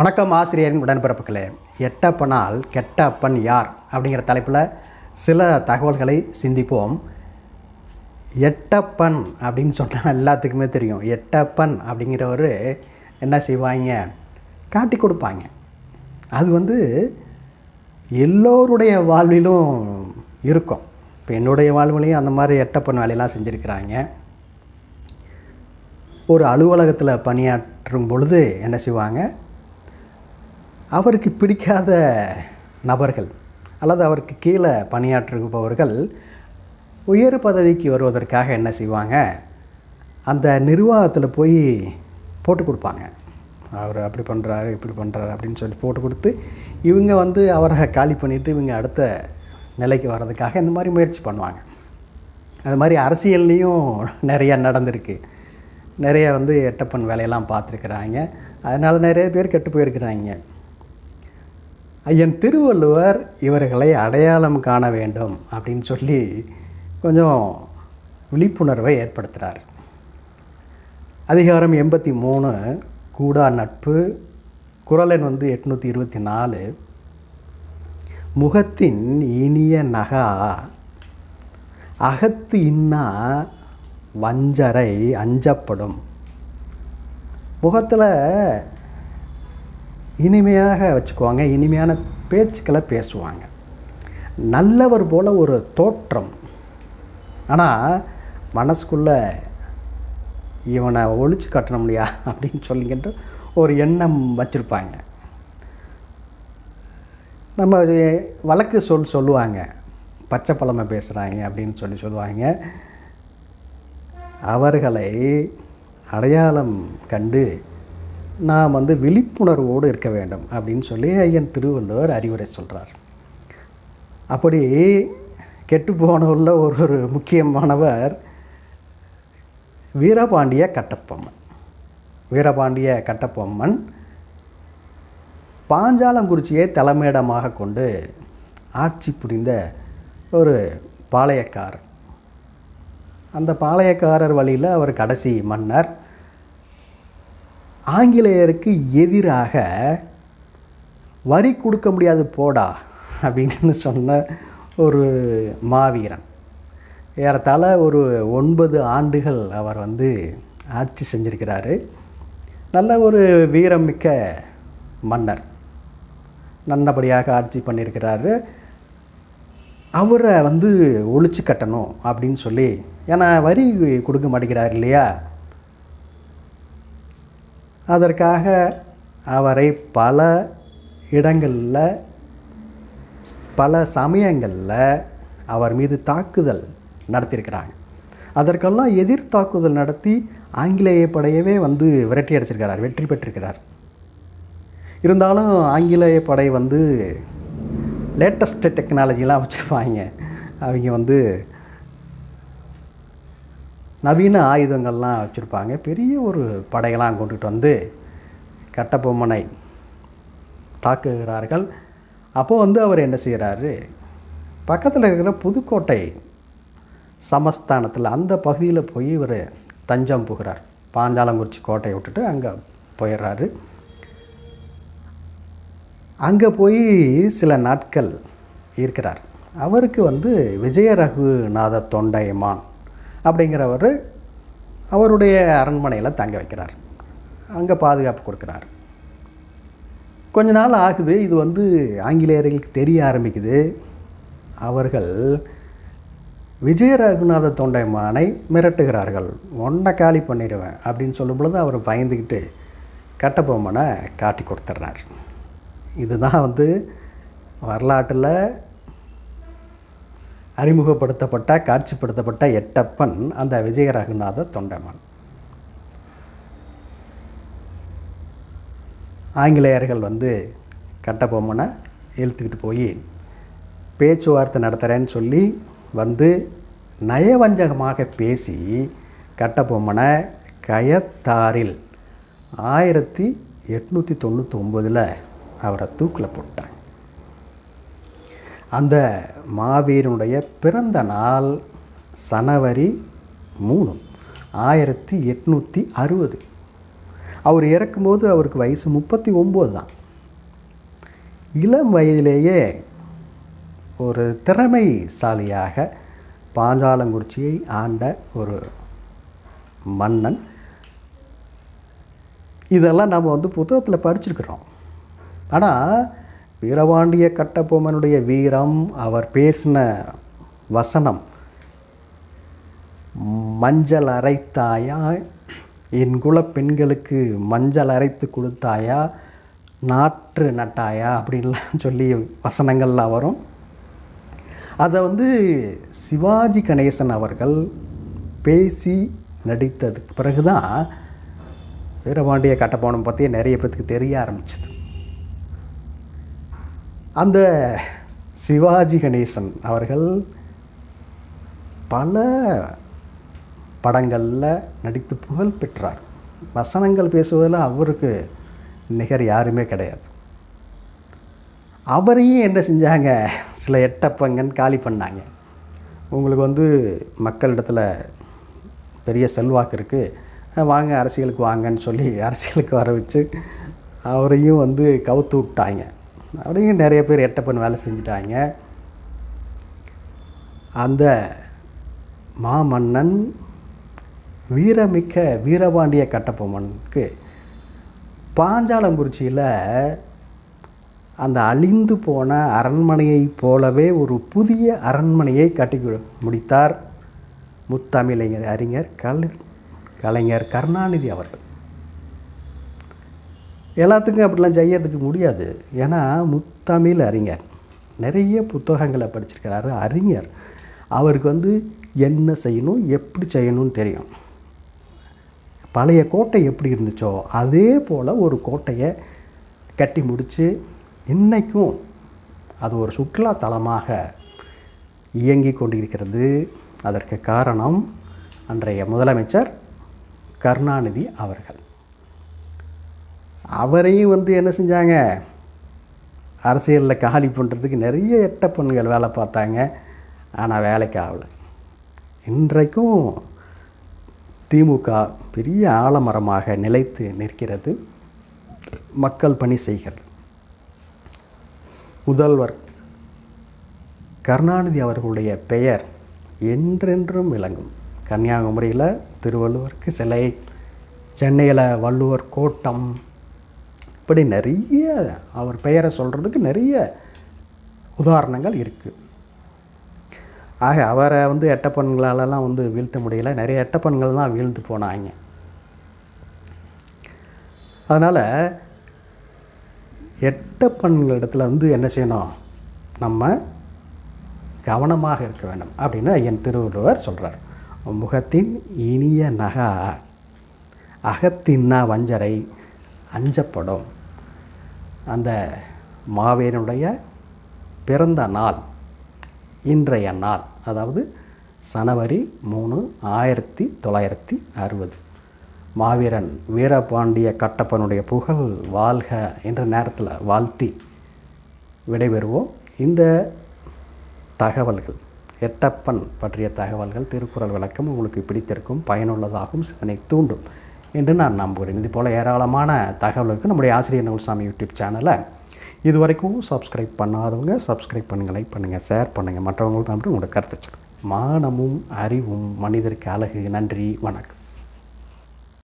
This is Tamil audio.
வணக்கம் ஆசிரியரின் உடன்பிறப்புகளே. எட்டப்பனால் கெட்ட அப்பன் யார்? அப்படிங்கிற தலைப்பில் சில தகவல்களை சிந்திப்போம். எட்டப்பன் அப்படின்னு சொன்னால் எல்லாத்துக்குமே தெரியும். எட்டப்பன் அப்படிங்கிறவர் என்ன செய்வாங்க? காட்டி கொடுப்பாங்க. அது வந்து எல்லோருடைய வாழ்விலும் இருக்கும். இப்போ என்னுடைய வாழ்விலையும் அந்த மாதிரி எட்டப்பன் வேலையெல்லாம் செஞ்சுருக்கிறாங்க. ஒரு அலுவலகத்தில் பணியாற்றும் பொழுது என்ன செய்வாங்க? அவருக்கு பிடிக்காத நபர்கள் அல்லது அவருக்கு கீழே பணியாற்றுபவர்கள் உயர் பதவிக்கு வருவதற்காக என்ன செய்வாங்க? அந்த நிர்வாகத்தில் போய் போட்டு கொடுப்பாங்க. அவர் அப்படி பண்ணுறாரு இப்படி பண்ணுறாரு அப்படின்னு சொல்லி போட்டு கொடுத்து இவங்க வந்து அவரை காலி பண்ணிவிட்டு இவங்க அடுத்த நிலைக்கு வர்றதுக்காக இந்த மாதிரி முயற்சி பண்ணுவாங்க. அது மாதிரி அரசியல்லையும் நிறையா நடந்திருக்கு. நிறைய வந்து எட்டப்பன் வேலையெல்லாம் பார்த்துருக்குறாங்க. அதனால் நிறைய பேர் கெட்டு போயிருக்கிறாங்க. ஐயன் திருவள்ளுவர் இவர்களை அடையாளம் காண வேண்டும் அப்படின்னு சொல்லி கொஞ்சம் விழிப்புணர்வை ஏற்படுத்துகிறார் அதிகாரம் எண்பத்தி மூணு கூடா நட்பு குரலன் வந்து எட்நூற்றி இருபத்தி நாலு. முகத்தின் இனிய நகா அகத்து இன்னா வஞ்சரை அஞ்சப்படும். முகத்தில் இனிமையாக வச்சுக்குவாங்க இனிமையான பேச்சுக்களை பேசுவாங்க. நல்லவர் போல் ஒரு தோற்றம். ஆனால் மனசுக்குள்ளே இவனை ஒழிச்சு கட்டணும் இல்லையா அப்படின்னு சொல்லிக்கிட்டு ஒரு எண்ணம் வச்சுருப்பாங்க. நம்ம வழக்கு சொல் சொல்லுவாங்க. பச்சை பழமை பேசுகிறாங்க அப்படின்னு சொல்லி சொல்லுவாங்க. அவர்களை அடையாளம் கண்டு நாம் வந்து விழிப்புணர்வோடு இருக்க வேண்டும் அப்படின்னு சொல்லி ஐயன் திருவள்ளுவர் அறிவுரை சொல்கிறார் அப்படி கெட்டு போன ஒரு ஒரு முக்கியமானவர் வீரபாண்டிய கட்டப்பொம்மன். வீரபாண்டிய கட்டப்பொம்மன் பாஞ்சாலங்குறிச்சியை தலைமையிடமாக கொண்டு ஆட்சி புரிந்த ஒரு பாளையக்காரர். அந்த பாளையக்காரர் வழியில் அவர் கடைசி மன்னர் ஆங்கிலேயருக்கு எதிராக வரி கொடுக்க முடியாது போடா அப்படின்னு சொன்ன ஒரு மாவீரன். ஏறத்தாழ ஒரு ஒன்பது ஆண்டுகள் அவர் வந்து ஆட்சி செஞ்சிருக்கிறாரு. நல்ல ஒரு வீரமிக்க மன்னர். நல்லபடியாக ஆட்சி பண்ணியிருக்கிறாரு அவரை வந்து ஒழிச்சு கட்டணும் அப்படின்னு சொல்லி. ஏன்னா வரி கொடுக்க மாட்டேங்கிறார் இல்லையா? அதற்காக அவரை பல இடங்களில் பல சமயங்களில் அவர் மீது தாக்குதல் நடத்தியிருக்கிறாங்க. அதற்கெல்லாம் எதிர் தாக்குதல் நடத்தி ஆங்கிலேய படையவே வந்து விரட்டி அடிச்சிருக்கிறார் வெற்றி பெற்றிருக்கிறார். இருந்தாலும் ஆங்கிலேய படை வந்து லேட்டஸ்ட் டெக்னாலஜிலாம் வச்சுருப்பாங்க. அவங்க வந்து நவீன ஆயுதங்கள்லாம் வச்சுருப்பாங்க. பெரிய ஒரு படையெல்லாம் கொண்டுட்டு வந்து கட்டபொம்மனை தாக்குகிறார்கள். அப்போது வந்து அவர் என்ன செய்கிறாரு? பக்கத்தில் இருக்கிற புதுக்கோட்டை சமஸ்தானத்தில் அந்த பகுதியில் போய் இவர் தஞ்சம் புகிறார். பாஞ்சாலங்குறிச்சி கோட்டையை விட்டுட்டு அங்கே போயிடுறாரு. அங்கே போய் சில நாட்கள் இருக்கிறார். அவருக்கு வந்து விஜய ரகுநாத தொண்டைமான் அப்படிங்கிறவர் அவருடைய அரண்மனையில் தங்க வைக்கிறார். அங்கே பாதுகாப்பு கொடுக்குறார். கொஞ்ச நாள் ஆகுது இது வந்து ஆங்கிலேயர்களுக்கு தெரிய ஆரம்பிக்குது. அவர்கள் விஜய ரகுநாத தொண்டைமானை மிரட்டுகிறார்கள். ஒன்றை காலி பண்ணிடுவேன் அப்படின்னு சொல்லும் பொழுது அவர் பயந்துக்கிட்டு கட்டபொம்மனை காட்டி கொடுத்துட்றார். இதுதான் வந்து வரலாற்றில் அறிமுகப்படுத்தப்பட்ட காட்சிப்படுத்தப்பட்ட எட்டப்பன் அந்த விஜய ரகுநாத தொண்டமான். ஆங்கிலேயர்கள் வந்து கட்டபொம்மனை இழுத்துக்கிட்டு போய் பேச்சுவார்த்தை நடத்துகிறேன்னு சொல்லி வந்து நயவஞ்சகமாக பேசி கட்டபொம்மனை கயத்தாரில் ஆயிரத்தி எட்நூற்றி தொண்ணூற்றி ஒம்பதில் அவரை தூக்கில் போட்டாங்க. அந்த மாவீரனுடைய பிறந்த நாள் சனவரி மூணு ஆயிரத்தி எட்நூற்றி அறுபது. அவர் இறக்கும்போது அவருக்கு வயசு முப்பத்தி ஒம்பது தான். இளம் வயதிலேயே ஒரு திறமைசாலியாக பாஞ்சாலங்குறிச்சியை ஆண்ட ஒரு மன்னன். இதெல்லாம் நம்ம வந்து புத்தகத்தில் படிச்சிருக்கிறோம். ஆனால் வீரபாண்டிய கட்டபொம்மனுடைய வீரம் அவர் பேசின வசனம் மஞ்சள் அரைத்தாயா? என் குல பெண்களுக்கு மஞ்சள் அரைத்து கொடுத்தாயா? நாற்று நட்டாயா? அப்படின்லாம் சொல்லி வசனங்கள்லாம் வரும். அதை வந்து சிவாஜி கணேசன் அவர்கள் பேசி நடித்ததுக்கு பிறகு தான் வீரபாண்டிய கட்டபொம்மன் பற்றி நிறைய பேத்துக்கு தெரிய ஆரம்பிச்சிது. அந்த சிவாஜி கணேசன் அவர்கள் பல படங்களில் நடித்து புகழ் பெற்றார். வசனங்கள் பேசுவதில் அவருக்கு நிகர் யாருமே கிடையாது. அவரையும் என்ன செஞ்சாங்க? சில எட்டப்பங்கன் காலி பண்ணாங்க. உங்களுக்கு வந்து மக்களிடத்தில் பெரிய செல்வாக்கு இருக்குது வாங்க அரசியலுக்கு வாங்கன்னு சொல்லி அரசியலுக்கு வர வச்சு அவரையும் வந்து கவுத்து விட்டாங்க. அப்படிங்க நிறைய பேர் எட்டப்பன் வேலை செஞ்சுட்டாங்க. அந்த மாமன்னன் வீரமிக்க வீரபாண்டிய கட்டப்பொம்மனுக்கு பாஞ்சாலங்குறிச்சியில் அந்த அழிந்து போன அரண்மனையைப் போலவே ஒரு புதிய அரண்மனையை கட்டி முடித்தார் முத்தமிழறிஞர் அறிஞர் கல் கலைஞர் கருணாநிதி அவர்கள். எல்லாத்துக்கும் அப்படிலாம் செய்யறதுக்கு முடியாது. ஏன்னா முத்தமிழ் அறிஞர். நிறைய புத்தகங்களை படிச்சிருக்கிறாரு அறிஞர். அவருக்கு வந்து என்ன செய்யணும் எப்படி செய்யணும்னு தெரியும். பழைய கோட்டை எப்படி இருந்துச்சோ அதே போல் ஒரு கோட்டையை கட்டி முடித்து இன்றைக்கும் அது ஒரு சுற்றுலா தலமாக இயங்கி கொண்டிருக்கிறது. அதற்கு காரணம் அன்றைய முதலமைச்சர் கருணாநிதி அவர்கள். அவரையும் வந்து என்ன செஞ்சாங்க? அரசியலில் காலி பண்ணுறதுக்கு நிறைய எட்ட பெண்கள் வேலை பார்த்தாங்க. ஆனால் வேலைக்கு ஆகலை. இன்றைக்கும் திமுக பெரிய ஆலமரமாக நிலைத்து நிற்கிறது. மக்கள் பணி செய்கிறது. முதல்வர் கருணாநிதி அவர்களுடைய பெயர் என்றென்றும் விளங்கும். கன்னியாகுமரியில் திருவள்ளுவருக்கு சிலை சென்னையில் வள்ளுவர் கோட்டம் இப்படி நிறைய அவர் பெயரை சொல்கிறதுக்கு நிறைய உதாரணங்கள் இருக்குது ஆக அவரை வந்து எட்டப்பன்களாலலாம் வந்து வீழ்த்த முடியல. நிறைய எட்டப்பன்கள் தான் வீழ்ந்து போனாங்க. அதனால் எட்டப்பன்களிடத்தில் வந்து என்ன செய்யணும்? நம்ம கவனமாக இருக்க வேண்டும் அப்படின்னு என் திருவள்ளுவர் சொல்கிறார் முகத்தின் இனிய நகா அகத்தின்னா வஞ்சரை அஞ்சப்படும். அந்த மாவேனுடைய பிறந்த நாள் இன்றைய நாள் அதாவது சனவரி மூணு ஆயிரத்தி தொள்ளாயிரத்தி அறுபது. மாவீரன் வீரபாண்டிய கட்டப்பனுடைய புகழ் வாழ்க என்ற நேரத்தில் வாழ்த்தி விடைபெறுவோம். இந்த தகவல்கள் எட்டப்பன் பற்றிய தகவல்கள் திருக்குறள் விளக்கம் உங்களுக்கு பிடித்திருக்கும் பயனுள்ளதாகவும் சிந்தனை தூண்டும். என்று நான் நம்புகிறேன். இது போல் ஏராளமான தகவலுக்கு நம்முடைய ஆசிரியர் நகுல்சாமி யூடியூப் சேனலை இது வரைக்கும் சப்ஸ்கிரைப் பண்ணாதவங்க சப்ஸ்கிரைப் பண்ணுங்கள் லைக் பண்ணுங்கள் ஷேர் பண்ணுங்கள் மற்றவங்களுக்கு நம்பிட்டு உங்களோட கருத்தை சொல்லுங்கள் மானமும் அறிவும் மனிதருக்கு அழகு. நன்றி. வணக்கம்.